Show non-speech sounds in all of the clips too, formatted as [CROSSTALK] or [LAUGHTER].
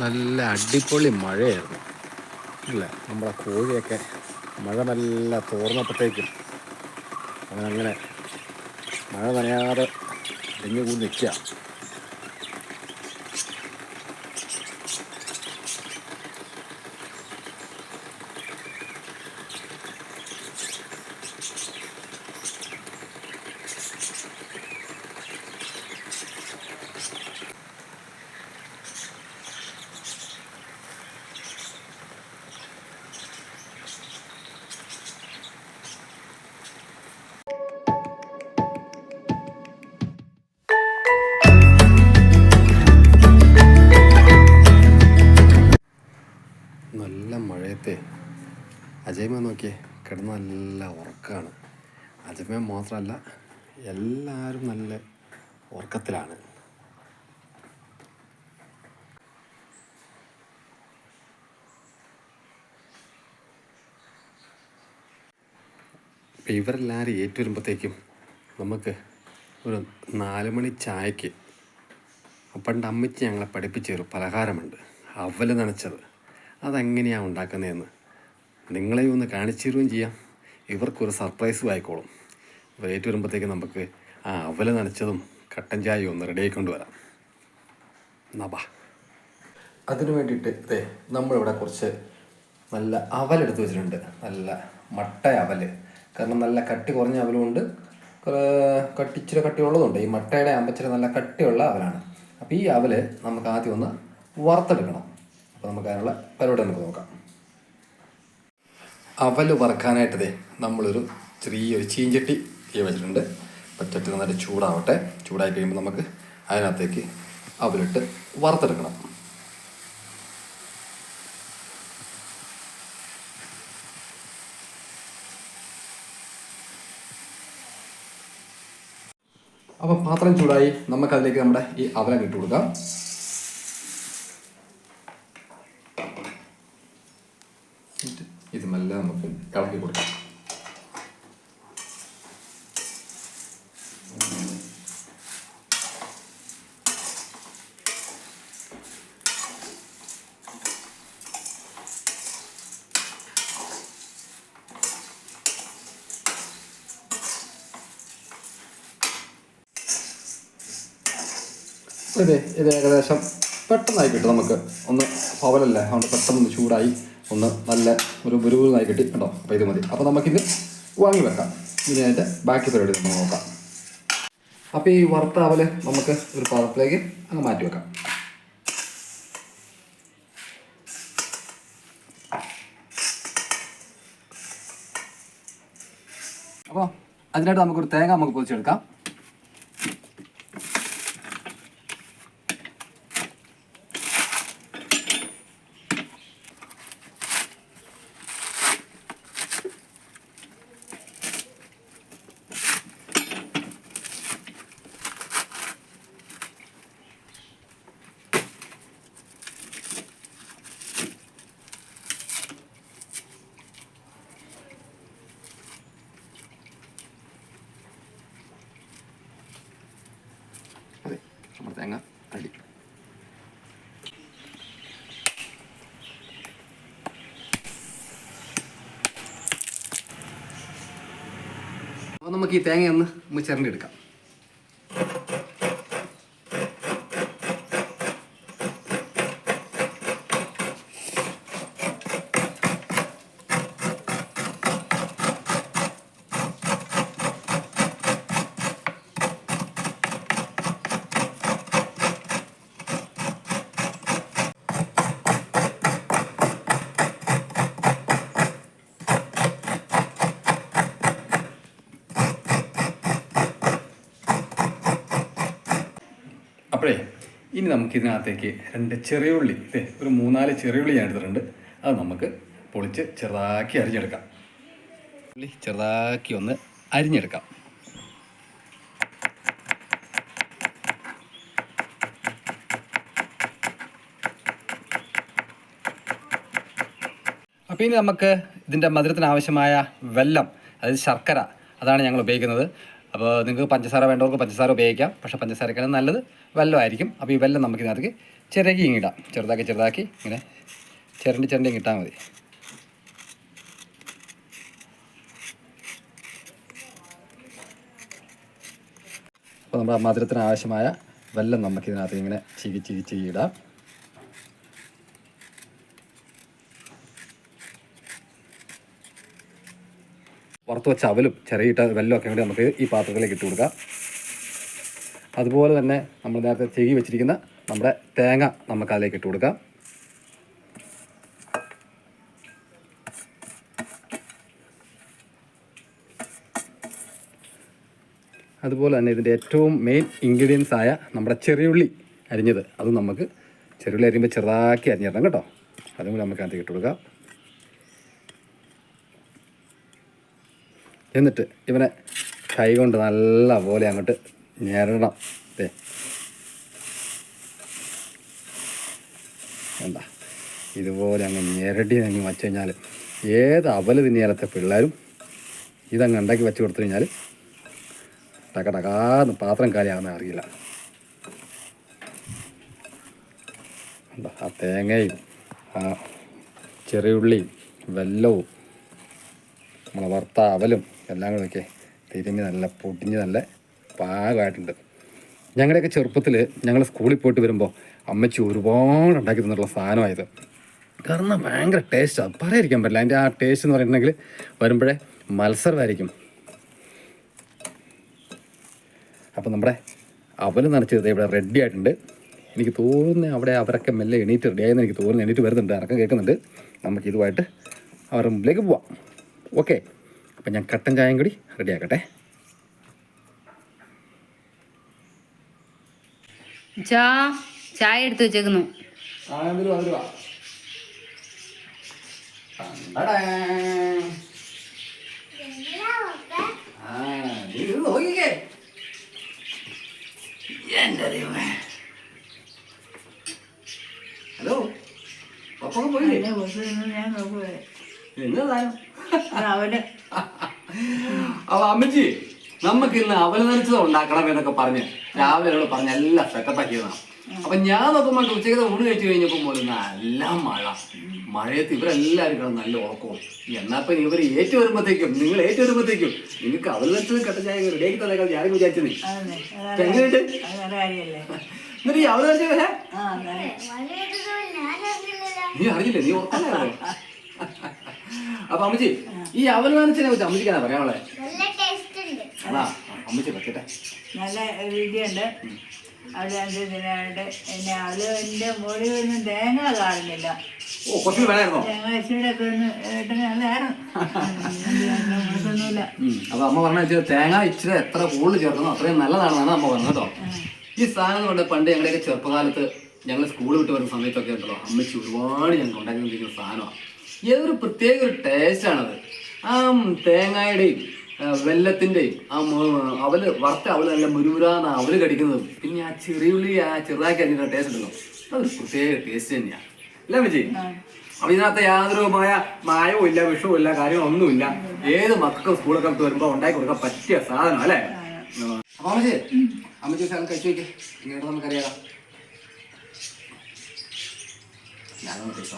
നല്ല അടിപൊളി മഴയായിരുന്നു. അല്ലേ? നമ്മുടെ കോഴിയൊക്കെ മഴ നല്ല തോർന്നപ്പോഴത്തേക്കും അവനങ്ങനെ മഴ നനയാതെ ഇടിഞ്ഞു കൂടി നിൽക്കുക. നല്ല മഴയത്തെ അജയ്മ നോക്കിയേ കിടന്ന് നല്ല ഉറക്കമാണ് അജയ്മ മാത്രമല്ല എല്ലാവരും നല്ല ഉറക്കത്തിലാണ്. ഇവരെല്ലാവരും ഏറ്റു വരുമ്പോഴത്തേക്കും നമുക്ക് ഒരു നാല് മണി ചായക്ക് പണ്ട് അമ്മച്ചി ഞങ്ങളെ പഠിപ്പിച്ച ഒരു പലഹാരമുണ്ട്. അവൽ നനച്ചത്. അതെങ്ങനെയാണ് ഉണ്ടാക്കുന്നതെന്ന് നിങ്ങളെ ഒന്ന് കാണിച്ചു തരുകയും ചെയ്യാം. ഇവർക്കൊരു സർപ്രൈസും ആയിക്കോളും. ഏറ്റു വരുമ്പോഴത്തേക്ക് നമുക്ക് ആ അവല നനച്ചതും കട്ടൻ ചായയും ഒന്ന് റെഡിയാക്കി കൊണ്ടുവരാം. വരാം ബാ. അതിനു വേണ്ടിയിട്ട് ഇതേ നമ്മളിവിടെ കുറച്ച് നല്ല അവലെടുത്ത് വെച്ചിട്ടുണ്ട്. നല്ല മട്ട അവൽ കാരണം നല്ല കട്ടി കുറഞ്ഞ അവലുമുണ്ട്. കട്ടിച്ചിരി കട്ടിയുള്ളതുണ്ട് ഈ മട്ടയുടെ അമ്പച്ചിരി നല്ല കട്ടിയുള്ള അവലാണ്. അപ്പോൾ ഈ അവൽ നമുക്ക് ആദ്യം ഒന്ന് വറുത്തെടുക്കണം. അപ്പോൾ നമുക്ക് അതിനുള്ള പരിപാടി നമുക്ക് നോക്കാം. അവൽ വറുക്കാനായിട്ട് നമ്മളൊരു ചെറിയൊരു ചീഞ്ചട്ടി തീ വെച്ചിട്ടുണ്ട്. പച്ചട്ടി ചട്ടി നന്നായിട്ട് ചൂടാവട്ടെ. ചൂടായി കഴിയുമ്പോൾ നമുക്ക് അതിനകത്തേക്ക് അവലിട്ട് വറുത്തെടുക്കണം. അപ്പോൾ പാത്രം ചൂടായി നമുക്കതിലേക്ക് നമ്മുടെ ഈ അവലം ഇട്ട് കൊടുക്കാം. മെല്ലെ നമുക്ക് ഇളക്കി കൊടുക്കാം. ഇത് ഇത് ഏകദേശം പെട്ടെന്നായി കിട്ടും നമുക്ക്. ഒന്ന് പവലല്ലേ? അതുകൊണ്ട് പെട്ടെന്ന് ചൂടായി. ഒന്ന് നല്ല ഒരു ബുരുബുരുന്നായി കിട്ടി കേട്ടോ അപ്പോൾ ഇത് മതി. അപ്പോൾ നമുക്കിത് വാങ്ങി വെക്കാം. ഇനി അതിന്റെ ബാക്കി പരിപാടി നമുക്ക് നോക്കാം. അപ്പോൾ ഈ വറുത്ത നമുക്ക് ഒരു പാത്രത്തിലേക്ക് അങ്ങ് മാറ്റി വെക്കാം. അപ്പോൾ അതിനായിട്ട് നമുക്കൊരു തേങ്ങ നമുക്ക് പൊതിച്ചെടുക്കാം അതെ നമ്മുടെ തേങ്ങ അടി അപ്പോൾ നമുക്ക് ഈ തേങ്ങ ഒന്ന് ഒന്ന് ചിരണ്ടി എടുക്കാം ഇനി നമുക്ക് ഇതിനകത്തേക്ക് രണ്ട് ചെറിയ ഉള്ളി ഇല്ലേ ഒരു മൂന്നാൽ ചെറിയ ഉള്ളി ഞാൻ എടുത്തിട്ടുണ്ട്. അത് നമുക്ക് പൊളിച്ച് ചെറുതാക്കി അരിഞ്ഞെടുക്കാം. ഉള്ളി ചെറുതാക്കി ഒന്ന് അരിഞ്ഞെടുക്കാം. അപ്പോൾ ഇനി നമുക്ക് ഇതിന്റെ മധുരത്തിന് ആവശ്യമായ വെല്ലം അതായത് ശർക്കര അതാണ് ഞങ്ങൾ ഉപയോഗിക്കുന്നത്. അപ്പോൾ നിങ്ങൾക്ക് പഞ്ചസാര വേണ്ടവർക്ക് പഞ്ചസാര ഉപയോഗിക്കാം. പക്ഷേ പഞ്ചസാരക്കാളും നല്ലത് വെല്ലമായിരിക്കും അപ്പോൾ ഈ വെല്ലം നമുക്ക് ഇതിനകത്ത് ചിരകി ഇങ്ങിടാം ചെറുതാക്കി ചെറുതാക്കി ഇങ്ങനെ ചിരണ്ടി ചിരണ്ടി കിട്ടാൽ മതി. അപ്പോൾ നമ്മുടെ മധുരത്തിന് ആവശ്യമായ വെല്ലം നമുക്കിതിനകത്ത് ഇങ്ങനെ ചികി ചികി ചികി വറുത്ത് വെച്ച അവലും ചെറിയിട്ട വെല്ലമൊക്കെ കൂടി നമുക്ക് ഈ പാത്രത്തിലേക്ക് ഇട്ട് കൊടുക്കാം. അതുപോലെ തന്നെ നമ്മൾ നേരത്തെ ചെകി വെച്ചിരിക്കുന്ന നമ്മുടെ തേങ്ങ നമുക്ക് അതിലേക്ക് ഇട്ട് കൊടുക്കാം. അതുപോലെ തന്നെ ഇതിന്റെ ഏറ്റവും മെയിൻ ഇൻഗ്രീഡിയൻസ് ആയ നമ്മുടെ ചെറിയുള്ളി അരിഞ്ഞത് അതും നമുക്ക് ചെറിയുള്ളി അരിയുമ്പോൾ ചെറുതാക്കി അരിഞ്ഞിടണം കേട്ടോ. അതും കൂടി നമുക്ക് അതിനകത്തേക്ക് ഇട്ട് കൊടുക്കാം. എന്നിട്ട് ഇവനെ കൈ കൊണ്ട് നല്ല പോലെ അങ്ങോട്ട് ഞെരണം. ദേ. എന്താ? ഇതുപോലെ അങ്ങ് ഞെരടി അങ്ങ് വച്ചു കഴിഞ്ഞാൽ ഏത് അവൽ തിന്നിയാലത്തെ പിള്ളേരും ഇതങ്ങ് ഉണ്ടാക്കി വെച്ച് കൊടുത്തു കഴിഞ്ഞാൽ ടക പാത്രം കാലിയാകുന്ന അറിയില്ല. എന്താ? ആ തേങ്ങയും ആ ചെറിയുള്ളിയും വെല്ലവും നമ്മളെ വറുത്ത അവലും എല്ലാം കൂടെ ഒക്കെ തിരുമ്മി നല്ല പൊടിഞ്ഞ് നല്ല പാകമായിട്ടുണ്ട്. ഞങ്ങളുടെയൊക്കെ ചെറുപ്പത്തിൽ ഞങ്ങൾ സ്കൂളിൽ പോയിട്ട് വരുമ്പോൾ അമ്മച്ചി ഒരുപാട് ഉണ്ടാക്കി തന്നിട്ടുള്ള സാധനമായത്. കാരണം ഭയങ്കര ടേസ്റ്റാണ് പറയാതിരിക്കാൻ പറ്റില്ല. അതിന്റെ ആ ടേസ്റ്റ് എന്ന് പറഞ്ഞിട്ടുണ്ടെങ്കിൽ വരുമ്പോഴേ മത്സരമായിരിക്കും. അപ്പം നമ്മുടെ അവൽ നനച്ചത് ഇവിടെ റെഡി ആയിട്ടുണ്ട്. എനിക്ക് തോന്നുന്നു അവിടെ അവരൊക്കെ മെല്ലെ എണീറ്റ് റെഡിയായെന്ന് എനിക്ക് തോന്നുന്നു എണീറ്റ് വരുന്നുണ്ട്. അറക്കം കേൾക്കുന്നുണ്ട്. നമുക്ക് ഇതുമായിട്ട് അവരുടെ മുമ്പിലേക്ക് പോവാം. ഓക്കെ അപ്പം ഞാൻ കട്ടൻ ചായയും കൂടി റെഡിയാക്കട്ടെ ചാ ചായ എടുത്തു വെച്ചേക്കുന്നു. ഹലോ പോയില്ലേ? അവന്? അപ്പൊ അമ്മച്ചി നമുക്ക് ഇന്ന് അവല നിറച്ചത് ഉണ്ടാക്കണം എന്നൊക്കെ പറഞ്ഞ് രാവിലെ അവൾ പറഞ്ഞ് എല്ലാം സെറ്റപ്പാക്കിയതാണ് അപ്പൊ ഞാൻ നോക്കുമ്പോൾ ഉച്ചയ്ക്ക് ഊണ് കഴിച്ചു കഴിഞ്ഞപ്പോ പോലും നല്ല മഴ. മഴയത്ത് ഇവരെല്ലാവരും കാണും നല്ല ഉറക്കവും. എന്നാ ഇവർ ഏറ്റു വരുമ്പോഴത്തേക്കും നിങ്ങൾ ഏറ്റു വരുമ്പോഴത്തേക്കും നിങ്ങൾക്ക് അവൽ നിറച്ചത് കെട്ട ചായ റെഡിയാക്കി തന്നേക്കാൾ ഞാനും വിചാരിച്ചത്. എങ്ങനെയുണ്ട് എന്നിട്ട് ഈ അവൽ നനച്ചത് ആ നീ അറിഞ്ഞില്ലേ? നീ ഉറക്കല്ലേ അപ്പൊ അമ്മച്ചി ഈ നനച്ചതിനെ കുറിച്ച് അമ്മച്ചിക്കാണ് പറയാനുള്ളത് അതാ അമ്മച്ചി വെക്കട്ടെ. നല്ല രീതിയുണ്ട് അവിടെ മുകളിൽ ഒന്നും തേങ്ങ കാണുന്നില്ല. ഓ വേണമായിരുന്നോ? തേങ്ങ ഒന്ന്. [LAUGHS] അപ്പൊ അമ്മ പറഞ്ഞ വെച്ചാൽ തേങ്ങ ഇച്ചിരി എത്ര കൂടുതൽ ചേർക്കുന്നു അത്രയും നല്ലതാണെന്നാണ് അമ്മ പറഞ്ഞത് കേട്ടോ. ഈ സാധനം കൊണ്ട് പണ്ട് ഞങ്ങളുടെയൊക്കെ ചെറുപ്പകാലത്ത് ഞങ്ങൾ സ്കൂൾ വിട്ട് വരുന്ന സമയത്തൊക്കെ ഉണ്ടല്ലോ അമ്മച്ചി ഒരുപാട് ഞങ്ങൾക്ക് ഉണ്ടാക്കി സാധനമാണ് ഏതൊരു പ്രത്യേക ഒരു ടേസ്റ്റാണത് ആ തേങ്ങയുടെയും വെല്ലത്തിന്റെയും ആ അവൽ അവൽ വറുത്ത അവൾ നല്ല മുരുമുരാന്ന് അവൽ കടിക്കുന്നതും. പിന്നെ ആ ചെറിയുള്ളി ആ ചെറുതാക്കി അതിന്റെ ടേസ്റ്റ് ഉണ്ടല്ലോ. അതൊരു പ്രത്യേക ടേസ്റ്റ് തന്നെയാണ് അല്ലേ വിജയ് അപ്പൊ ഇതിനകത്ത് യാതൊരുമായ മായവും ഇല്ല വിഷവും ഇല്ല കാര്യവും ഒന്നുമില്ല. ഏത് മക്കൾക്കും സ്കൂളൊക്കെ വരുമ്പോ ഉണ്ടാക്കി കൊടുക്കാൻ പറ്റിയ സാധനം അല്ലേ? അമ്മജി അമ്മച്ചി അമ്മച്ചി സാധനം കഴിച്ചു നോക്കി നമുക്കറിയാം ഞാനൊന്ന് കഴിച്ചു.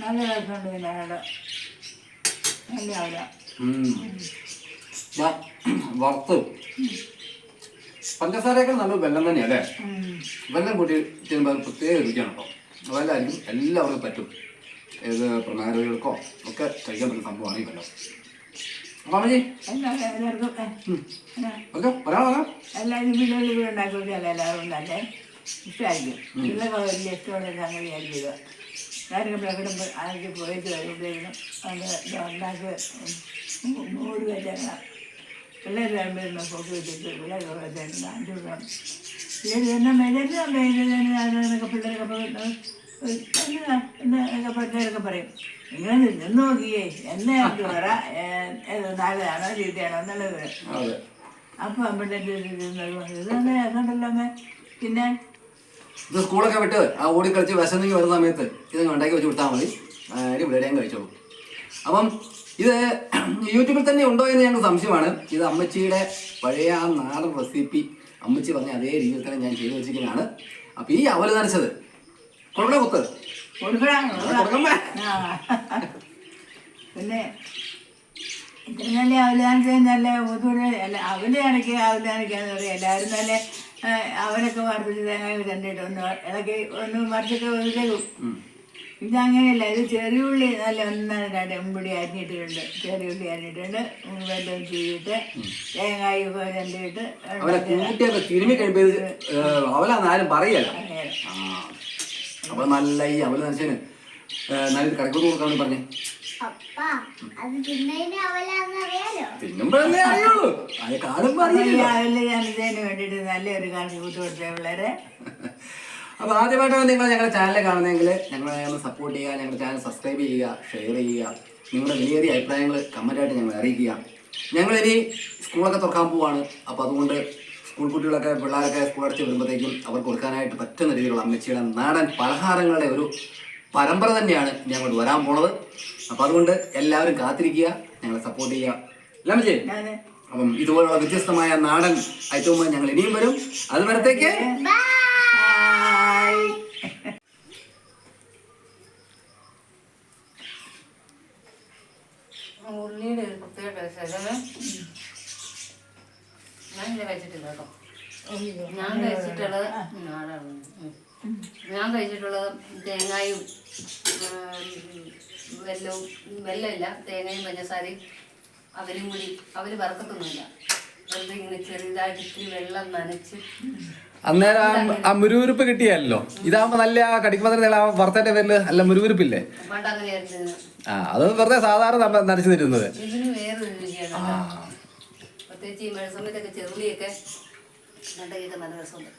നല്ല രസമുണ്ട് പിന്നെ നല്ല ആവില്ല വറുത്ത്. വെള്ളം തന്നെയാ അല്ലേ വെള്ളം കൂട്ടി ചെയ്യുമ്പോൾ അത് പ്രത്യേക രുചിയാണ് കേട്ടോ. അതെല്ലാവർക്കും എല്ലാവർക്കും പറ്റും. ഏത് പ്രണാരോഗികൾക്കോ ഒക്കെ കഴിക്കാൻ പറ്റുന്ന സംഭവമാണ് ഈ വെള്ളം ഏ, ഓക്കെ പറയാം പറയാം എല്ലാവരും വീടുകളിൽ ഇവിടെ ഉണ്ടാക്കി എല്ലാവരും നല്ല ഇഷ്ടമായിരിക്കും. പിള്ളേർക്ക് വലിയ ഇഷ്ടമുള്ള സംഗതിയായിരിക്കും ഇത്. ഞാനൊക്കെ പ്രകടം ആദ്യം പോയിട്ട് വരുമ്പോഴേക്കും അത് ഉണ്ടാക്കി നൂറ് വെച്ചാൽ പിള്ളേർ വരുമ്പോഴേക്കും ഫോട്ടോ വെച്ചിട്ട് പിള്ളേർ വെച്ചാൽ അഞ്ച് രൂപ പിള്ളേർ തന്നെ മെജറ്റ് എന്നൊക്കെ പിള്ളേരൊക്കെ എന്നൊക്കെ പിള്ളേരൊക്കെ പറയും. നിങ്ങൾ നിന്ന് നോക്കിയേ എന്നെ എനിക്ക് പറ നല്ലതാണോ ചീത്തയാണോ എന്നുള്ളത് അപ്പം അമ്മയുടെ ഇതങ്ങനെ കണ്ടല്ലോ പിന്നെ ഇത് സ്കൂളൊക്കെ വിട്ട് ആ ഓടി കളിച്ച് വിശന്നെങ്കിൽ വരുന്ന സമയത്ത് ഇത് ഉണ്ടാക്കി വെച്ച് വിട്ടാൽ മതി. അടിപൊളിയായിട്ട് ഞാൻ കഴിച്ചോളൂ. അപ്പം ഇത് യൂട്യൂബിൽ തന്നെ ഉണ്ടോ എന്ന് ഞങ്ങൾക്ക് സംശയമാണ്. ഇത് അമ്മച്ചിയുടെ പഴയ ആ നാടൻ റെസിപ്പി. അമ്മച്ചി പറഞ്ഞ അതേ രീതിയിൽ തന്നെ ഞാൻ ചെയ്തു വെച്ചിരിക്കുന്നതാണ്. അപ്പം ഈ അവൽ നനച്ചത് കൊടുക്കണ കുത്ത്. പിന്നെ ഇത്ര നല്ല അവലാനിച്ചാൽ നല്ല ബുദ്ധിമുട്ട് അല്ല അവൽ കണക്ക് അവലാനിക്കാന്ന് പറയും. എല്ലാവരും നല്ല ആ, അവനൊക്കെ വറുത്തിട്ട് തേങ്ങ കണ്ടിട്ട് ഒന്ന് ഇളക്കി ഒന്ന് മറിച്ചൊക്കെ വെച്ചേക്കും ഇതങ്ങനെയല്ല ഇത് ചെറിയുള്ളി നല്ല ഒന്നാണ് അരിഞ്ഞിട്ടുണ്ട്. അരിഞ്ഞിട്ടിട്ടുണ്ട് ചെറിയുള്ളി അരിഞ്ഞിട്ടുണ്ട്. വെല്ലം ചെയ്തിട്ട് തേങ്ങായി രണ്ടിട്ട് കൂട്ടിയൊക്കെ കഴിയുമ്പോൾ അവലാന്ന് ആരും പറയല്ല. നല്ല ഈ നനച്ചതിന് നല്ല കടക്കൂട്ട് കൊടുക്കാൻ പറഞ്ഞേ. അപ്പ അത് തിന്നതിന് അവലാന്ന് അറിയാലോ? തിന്നുമ്പോഴല്ലേ അറിയുള്ളൂ. അത് കാണുമ്പോ അറിയില്ല രാവിലെ ഞാൻ ഇതിന് വേണ്ടിയിട്ട് നല്ലൊരു കണക്ക് കൂട്ടി കൊടുത്ത പിള്ളേരെ. [LAUGHS] അപ്പൊ ആദ്യമായിട്ടാണ് നിങ്ങൾ ഞങ്ങളുടെ ചാനൽ കാണുന്നതെങ്കിൽ ഞങ്ങളെ ഒന്ന് സപ്പോർട്ട് ചെയ്യുക ഞങ്ങളുടെ ചാനൽ സബ്സ്ക്രൈബ് ചെയ്യുക ഷെയർ ചെയ്യുക. നിങ്ങളുടെ വലിയ അഭിപ്രായങ്ങൾ കമന്റായിട്ട് ഞങ്ങളെ അറിയിക്കുക. ഞങ്ങളിനി സ്കൂളൊക്കെ തുറക്കാൻ പോവാണ്. അപ്പോൾ അതുകൊണ്ട് സ്കൂൾ കുട്ടികളൊക്കെ പിള്ളേരൊക്കെ സ്കൂൾ അടച്ച് വരുമ്പോഴത്തേക്കും അവർക്ക് കൊടുക്കാനായിട്ട് പറ്റുന്ന രീതിയിലുള്ള അമ്മച്ചിയുടെ നാടൻ പലഹാരങ്ങളുടെ ഒരു പരമ്പര തന്നെയാണ് ഇനി അങ്ങോട്ട് വരാൻ പോണത്. അപ്പോൾ അതുകൊണ്ട് എല്ലാവരും കാത്തിരിക്കുക ഞങ്ങളെ സപ്പോർട്ട് ചെയ്യുക. അല്ല അമ്മച്ചി? ഞാൻ അപ്പം ഇതുപോലുള്ള വ്യത്യസ്തമായ നാടൻ ഐറ്റവുമായി ഞങ്ങൾ ഇനിയും വരും. അത് വരത്തേക്ക് ഹായ് ഉള്ളിയുടെ ഒരു പ്രത്യേക ടേസ്റ്റ് ഞാൻ ഇത് കഴിച്ചിട്ടില്ല കേട്ടോ. ഞാൻ കഴിച്ചിട്ടുള്ളത് നാടാണ് ഞാൻ കഴിച്ചിട്ടുള്ളത് തേങ്ങായും വെല്ലവും വെല്ലമില്ല തേങ്ങയും പഞ്ചസാരയും അവരും കൂടി അവർ വറുക്കത്തൊന്നുമില്ല. വെറുതെ ഇങ്ങനെ ചെറുതായിട്ട് ഇത്തിരി വെള്ളം നനച്ച്. അന്നേരം ആ- മുരുകുരുപ്പ് കിട്ടിയല്ലോ. ഇതാകുമ്പോ നല്ല ആ കടിക്കുമ്പോൾ ആ വറുത്തന്റെ പേരിൽ അല്ല മുരുകുരുപ്പില്ലേ ആ അത് വെറുതെ സാധാരണ നമ്മൾ നനച്ചു തരുന്നത്. പ്രത്യേകിച്ച് ഈ മഴ സമയത്തൊക്കെ ചെറുള്ളിയൊക്കെ നട്ടയൊക്കെ നല്ല രസമുണ്ട്.